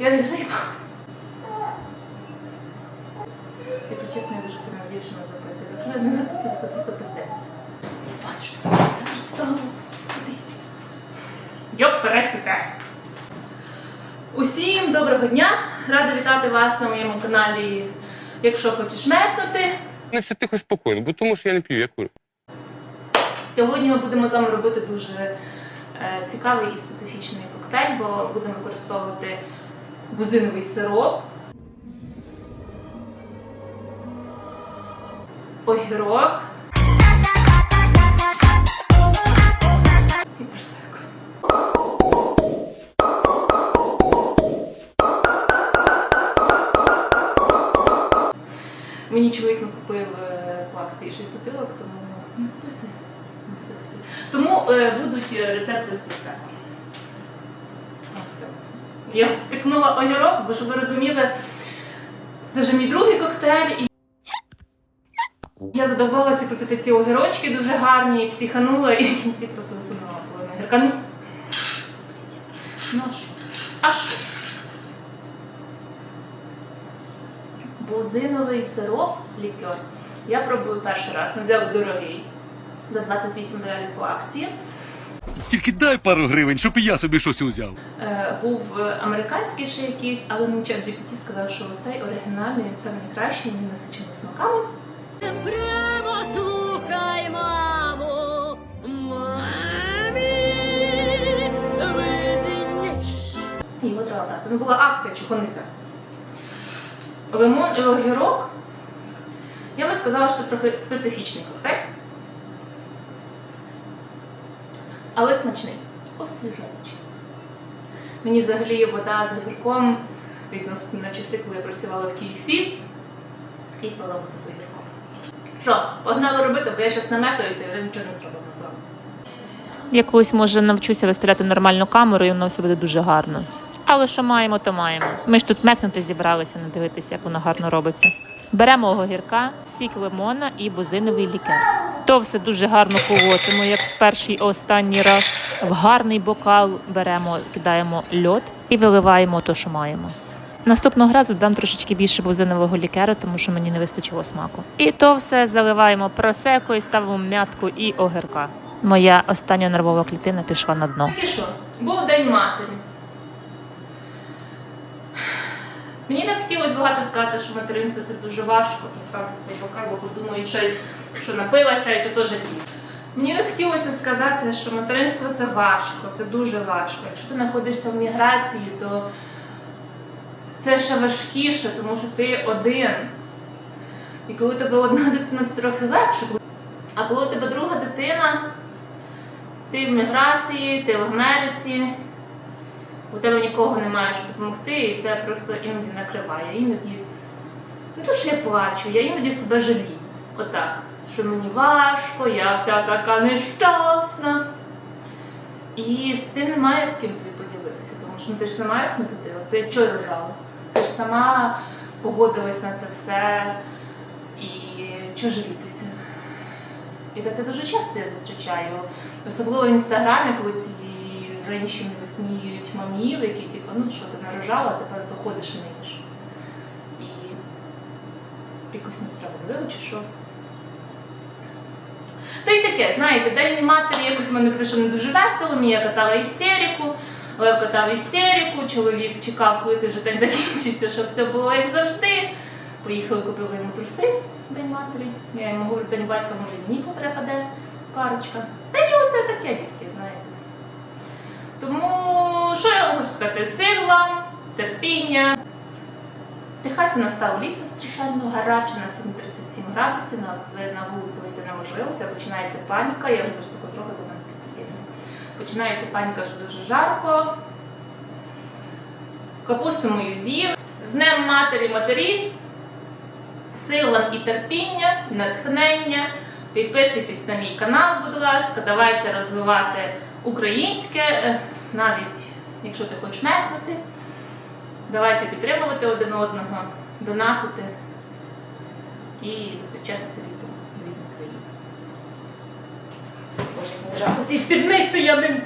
Я не займалася. Якщо чесно, я дуже сильно надію, що не записую. Якщо я не записую, то просто пиздець. Бачу, що зараз стало, господи. Йоп, пересите. Усім доброго дня! Рада вітати вас на моєму каналі. Якщо хочеш мекнути. Ну, все тихо спокійно, бо тому що я не п'ю, я курю. Сьогодні ми будемо з вами робити дуже е, цікавий і специфічний коктейль, бо будемо використовувати бузиновий сироп, огірок і просеко. Мені чоловік накупив е, по акції 6 бутилок, тому не записуй. Тому е, будуть е, рецепти з просеко. Я втикнула огірок, бо щоб ви розуміли, це вже мій другий коктейль. І я задовбалася крутити ці огірочки дуже гарні, психанула, і в кінці просто засунула половину огірка. Ну, ну а що? А що? Бузиновий сироп лікер. Я пробую перший раз. Ми взяли дорогий за 28 доларів по акції. Тільки дай пару гривень, щоб і я собі щось узяв. Е, був е, американський ще якийсь, але мені чат GPT сказав, що цей оригінальний, він саме найкращий, він насичений смаками. Прямо слухай, мамо, мамі, видіння. Його треба брати. Ну була акція, не. Лимон і огірок. Я би сказала, що трохи специфічний коктейль. Але смачний, освіжаючий. Мені взагалі вода з огірком відносно на часи, коли я працювала в KFC і пила воду з огірком. Що, погнали робити, бо я зараз намекаюся і вже нічого не зробимо з вами. Якось може навчуся виставляти нормальну камеру, і воно все буде дуже гарно. Але що маємо, то маємо. Ми ж тут мекнути зібралися, не дивитися, як воно гарно робиться. Беремо огірка, сік лимона і бузиновий лікер. То все дуже гарно колотимо, як в перший і останній раз. В гарний бокал беремо, кидаємо льод і виливаємо то, що маємо. Наступного разу дам трошечки більше бузинового лікеру, тому що мені не вистачило смаку. І то все заливаємо просеко і ставимо м'ятку і огірка. Моя остання нервова клітина пішла на дно. Так і що? Був День матері. Мені не хотілося багато сказати, що материнство це дуже важко поставити цей бокал, бо подумають, що, напилася і то теж біль. Мені не хотілося сказати, що материнство це важко, це дуже важко. Якщо ти знаходишся в міграції, то це ще важкіше, тому що ти один. І коли тебе одна дитина, це трохи легше. А коли у тебе друга дитина, ти в міграції, ти в Америці, у тебе нікого немає, щоб допомогти, і це просто іноді накриває. Іноді, не то, що я плачу, я іноді себе жалію. Отак. Що мені важко, я вся така нещасна. І з цим немає з ким тобі поділитися, тому що ну, ти ж сама їх не дитила, ти чого рожала? Ти ж сама погодилась на це все і чого жалітися? І таке дуже часто я зустрічаю, особливо в інстаграмі, коли ці жінки висміюють мамів, які типу, ну що ти нарожала, тепер доходиш ниж. І якось несправедливо чи що. Та й таке, знаєте, День матері якось в мене пройшов не дуже весело, Мія катала істерику, Лев катав істерику, чоловік чекав, коли цей вже день закінчиться, щоб все було як завжди. Поїхали, купили йому труси День матері. Я йому говорю, День батька, може, і мені потрападе парочка. Та й оце таке, дітки, знаєте. Тому що я хочу сказати? Сил вам, терпіння. В Техасі настав літо страшенно гаряче, на сьогодні 37 градусів, на, вулицю вийти неможливо, та починається паніка, я вже тако трохи до мене підпитається. Починається паніка, що дуже жарко. Капусту мою з'їв. З Днем матері матері. Сил вам і терпіння, натхнення. Підписуйтесь на мій канал, будь ласка, давайте розвивати українське, е, навіть якщо ти хочеш мекнути. Давайте підтримувати один одного, донатити і зустрічатися літом в рідній країні. Боже, мені жарко цій спідниці, я не.